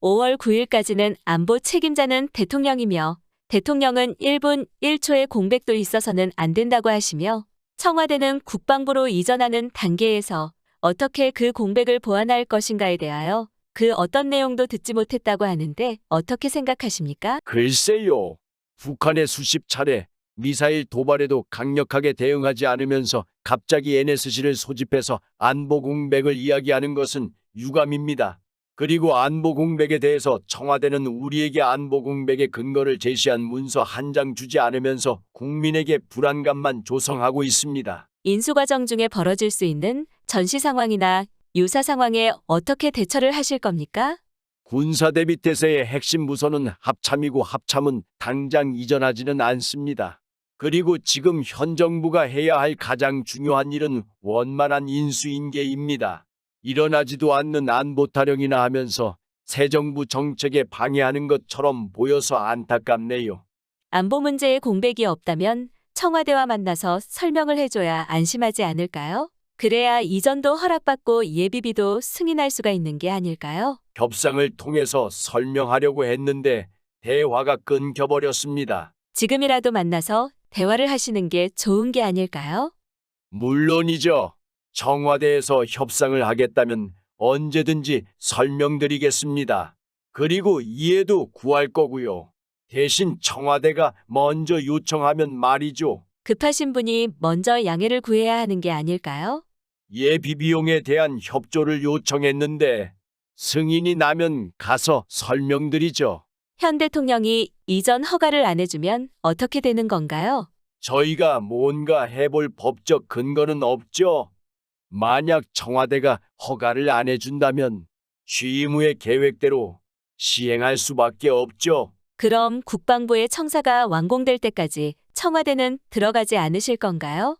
5월 9일까지는 안보 책임자는 대통령이며 대통령은 1분 1초의 공백도 있어서는 안 된다고 하시며 청와대는 국방부로 이전하는 단계에서 어떻게 그 공백을 보완할 것인가에 대하여 그 어떤 내용도 듣지 못했다고 하는데 어떻게 생각하십니까? 글쎄요. 북한의 수십 차례 미사일 도발에도 강력하게 대응하지 않으면서 갑자기 NSC를 소집해서 안보 공백을 이야기하는 것은 유감입니다. 그리고 안보 공백에 대해서 청와대는 우리에게 안보 공백의 근거를 제시한 문서 한 장 주지 않으면서 국민에게 불안감만 조성하고 있습니다. 인수 과정 중에 벌어질 수 있는 전시 상황이나 유사 상황에 어떻게 대처를 하실 겁니까? 군사 대비 태세의 핵심 부서는 합참이고 합참은 당장 이전하지는 않습니다. 그리고 지금 현 정부가 해야 할 가장 중요한 일은 원만한 인수인계입니다. 일어나지도 않는 안보 타령이나 하면서 새 정부 정책에 방해하는 것처럼 보여서 안타깝네요. 안보 문제에 공백이 없다면 청와대와 만나서 설명을 해줘야 안심하지 않을까요? 그래야 이전도 허락받고 예비비도 승인할 수가 있는 게 아닐까요? 협상을 통해서 설명하려고 했는데 대화가 끊겨버렸습니다. 지금이라도 만나서 대화를 하시는 게 좋은 게 아닐까요? 물론이죠. 청와대에서 협상을 하겠다면 언제든지 설명드리겠습니다. 그리고 이해도 구할 거고요. 대신 청와대가 먼저 요청하면 말이죠. 급하신 분이 먼저 양해를 구해야 하는 게 아닐까요? 예비 비용에 대한 협조를 요청했는데 승인이 나면 가서 설명드리죠. 현 대통령이 이전 허가를 안 해주면 어떻게 되는 건가요? 저희가 뭔가 해볼 법적 근거는 없죠. 만약 청와대가 허가를 안 해준다면 취임 후의 계획대로 시행할 수밖에 없죠. 그럼 국방부의 청사가 완공될 때까지 청와대는 들어가지 않으실 건가요?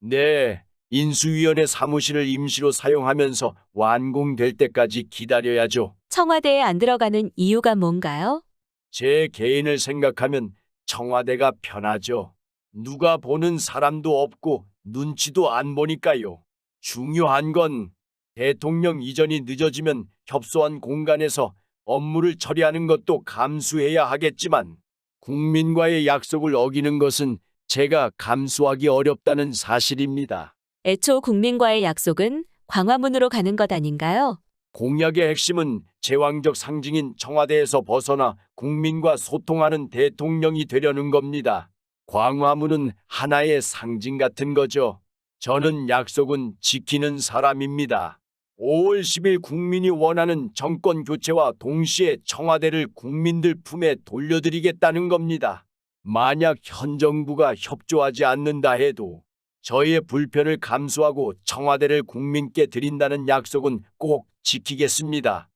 네, 인수위원회 사무실을 임시로 사용하면서 완공될 때까지 기다려야죠. 청와대에 안 들어가는 이유가 뭔가요? 제 개인을 생각하면 청와대가 편하죠. 누가 보는 사람도 없고 눈치도 안 보니까요. 중요한 건 대통령 이전이 늦어지면 협소한 공간에서 업무를 처리하는 것도 감수해야 하겠지만 국민과의 약속을 어기는 것은 제가 감수하기 어렵다는 사실입니다. 애초 국민과의 약속은 광화문으로 가는 것 아닌가요? 공약의 핵심은 제왕적 상징인 청와대에서 벗어나 국민과 소통하는 대통령이 되려는 겁니다. 광화문은 하나의 상징 같은 거죠. 저는 약속은 지키는 사람입니다. 5월 10일 국민이 원하는 정권 교체와 동시에 청와대를 국민들 품에 돌려드리겠다는 겁니다. 만약 현 정부가 협조하지 않는다 해도 저희의 불편을 감수하고 청와대를 국민께 드린다는 약속은 꼭 지키겠습니다.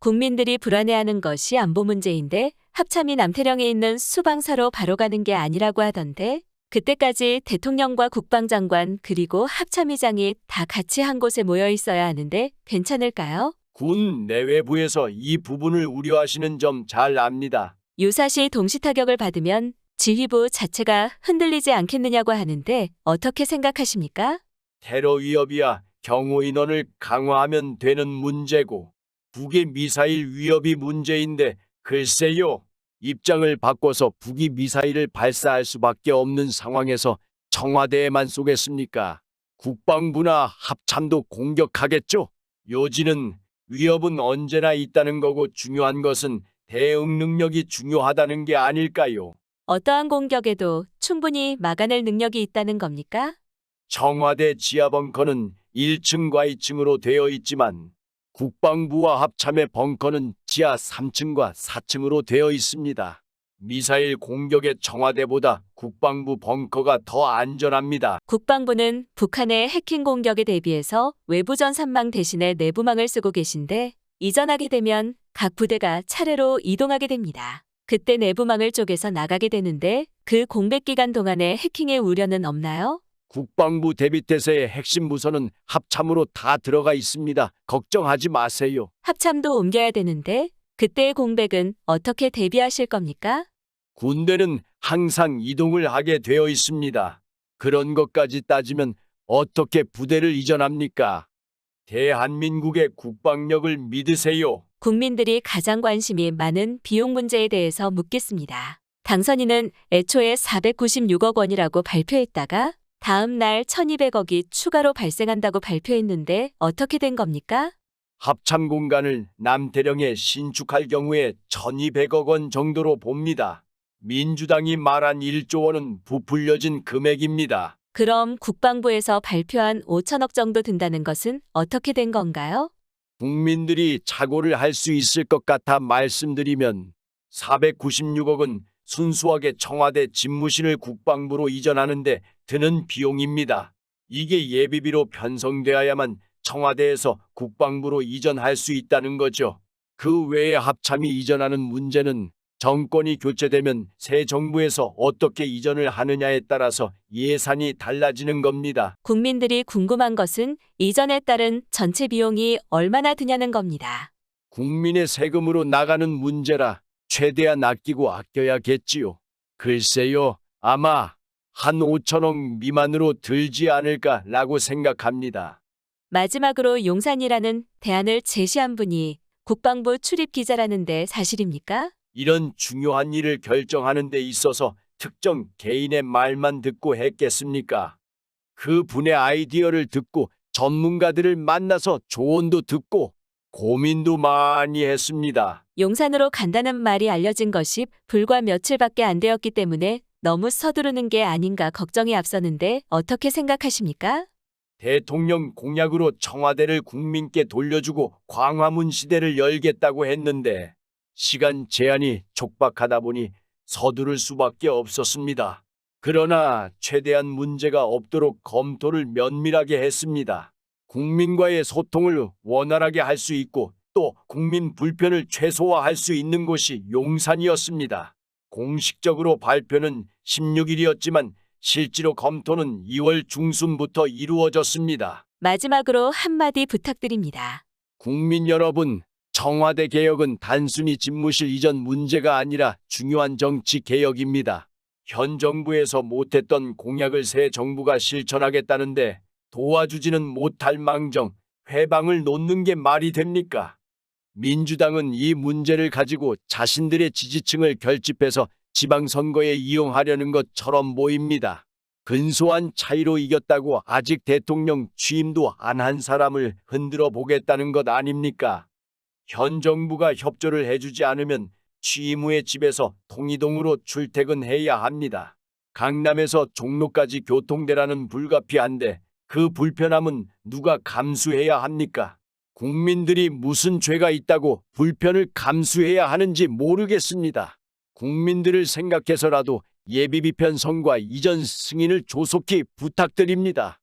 국민들이 불안해하는 것이 안보 문제인데 합참이 남태령에 있는 수방사로 바로 가는 게 아니라고 하던데 그때까지 대통령과 국방장관 그리고 합참의장이 다 같이 한 곳에 모여 있어야 하는데 괜찮을까요? 군 내외부에서 이 부분을 우려하시는 점 잘 압니다. 유사시 동시타격을 받으면 지휘부 자체가 흔들리지 않겠느냐고 하는데 어떻게 생각하십니까? 테러 위협이야 경호 인원을 강화하면 되는 문제고 북의 미사일 위협이 문제인데 글쎄요. 입장을 바꿔서 북이 미사일을 발사할 수밖에 없는 상황에서 청와대에만 쏘겠습니까? 국방부나 합참도 공격하겠죠. 요지는 위협은 언제나 있다는 거고 중요한 것은 대응 능력이 중요하다는 게 아닐까요? 어떠한 공격에도 충분히 막아낼 능력이 있다는 겁니까? 청와대 지하 벙커는 1층과 2층으로 되어 있지만 국방부와 합참의 벙커는 지하 3층과 4층으로 되어 있습니다. 미사일 공격의 청와대보다 국방부 벙커가 더 안전합니다. 국방부는 북한의 해킹 공격에 대비해서 외부 전산망 대신에 내부망을 쓰고 계신데 이전하게 되면 각 부대가 차례로 이동하게 됩니다. 그때 내부망을 쪼개서 나가게 되는데 그 공백 기간 동안에 해킹의 우려는 없나요? 국방부 대비태세의 핵심 부서는 합참으로 다 들어가 있습니다. 걱정하지 마세요. 합참도 옮겨야 되는데 그때의 공백은 어떻게 대비하실 겁니까? 군대는 항상 이동을 하게 되어 있습니다. 그런 것까지 따지면 어떻게 부대를 이전합니까? 대한민국의 국방력을 믿으세요. 국민들이 가장 관심이 많은 비용 문제에 대해서 묻겠습니다. 당선인은 애초에 496억 원이라고 발표했다가 다음 날 1200억이 추가로 발생한다고 발표했는데 어떻게 된 겁니까? 합참 공간을 남태령에 신축할 경우에 1200억 원 정도로 봅니다. 민주당이 말한 1조 원은 부풀려진 금액입니다. 그럼 국방부에서 발표한 5천억 정도 든다는 것은 어떻게 된 건가요? 국민들이 착오를 할 수 있을 것 같아 말씀드리면 496억은 순수하게 청와대 집무실을 국방부로 이전하는데 드는 비용입니다. 이게 예비비로 편성되어야만 청와대에서 국방부로 이전할 수 있다는 거죠. 그 외에 합참이 이전하는 문제는 정권이 교체되면 새 정부에서 어떻게 이전을 하느냐에 따라서 예산이 달라지는 겁니다. 국민들이 궁금한 것은 이전에 따른 전체 비용이 얼마나 드냐는 겁니다. 국민의 세금으로 나가는 문제라 최대한 아끼고 아껴야겠지요. 글쎄요, 아마 한 5천억 미만으로 들지 않을까라고 생각합니다. 마지막으로 용산이라는 대안을 제시한 분이 국방부 출입 기자라는데 사실입니까? 이런 중요한 일을 결정하는 데 있어서 특정 개인의 말만 듣고 했겠습니까? 그 분의 아이디어를 듣고 전문가들을 만나서 조언도 듣고 고민도 많이 했습니다. 용산으로 간다는 말이 알려진 것이 불과 며칠밖에 안 되었기 때문에 너무 서두르는 게 아닌가 걱정이 앞서는데 어떻게 생각하십니까? 대통령 공약으로 청와대를 국민께 돌려주고 광화문 시대를 열겠다고 했는데 시간 제한이 촉박하다 보니 서두를 수밖에 없었습니다. 그러나 최대한 문제가 없도록 검토를 면밀하게 했습니다. 국민과의 소통을 원활하게 할 수 있고 또 국민 불편을 최소화할 수 있는 곳이 용산이었습니다. 공식적으로 발표는 16일이었지만 실제로 검토는 2월 중순부터 이루어졌습니다. 마지막으로 한마디 부탁드립니다. 국민 여러분, 청와대 개혁은 단순히 집무실 이전 문제가 아니라 중요한 정치 개혁입니다. 현 정부에서 못했던 공약을 새 정부가 실천하겠다는데 도와주지는 못할 망정 회방을 놓는 게 말이 됩니까? 민주당은 이 문제를 가지고 자신들의 지지층을 결집해서 지방선거에 이용하려는 것처럼 보입니다. 근소한 차이로 이겼다고 아직 대통령 취임도 안 한 사람을 흔들어 보겠다는 것 아닙니까? 현 정부가 협조를 해주지 않으면 취임 후에 집에서 통이동으로 출퇴근해야 합니다. 강남에서 종로까지 교통대란은 불가피한데 그 불편함은 누가 감수해야 합니까? 국민들이 무슨 죄가 있다고 불편을 감수해야 하는지 모르겠습니다. 국민들을 생각해서라도 예비비 편성과 이전 승인을 조속히 부탁드립니다.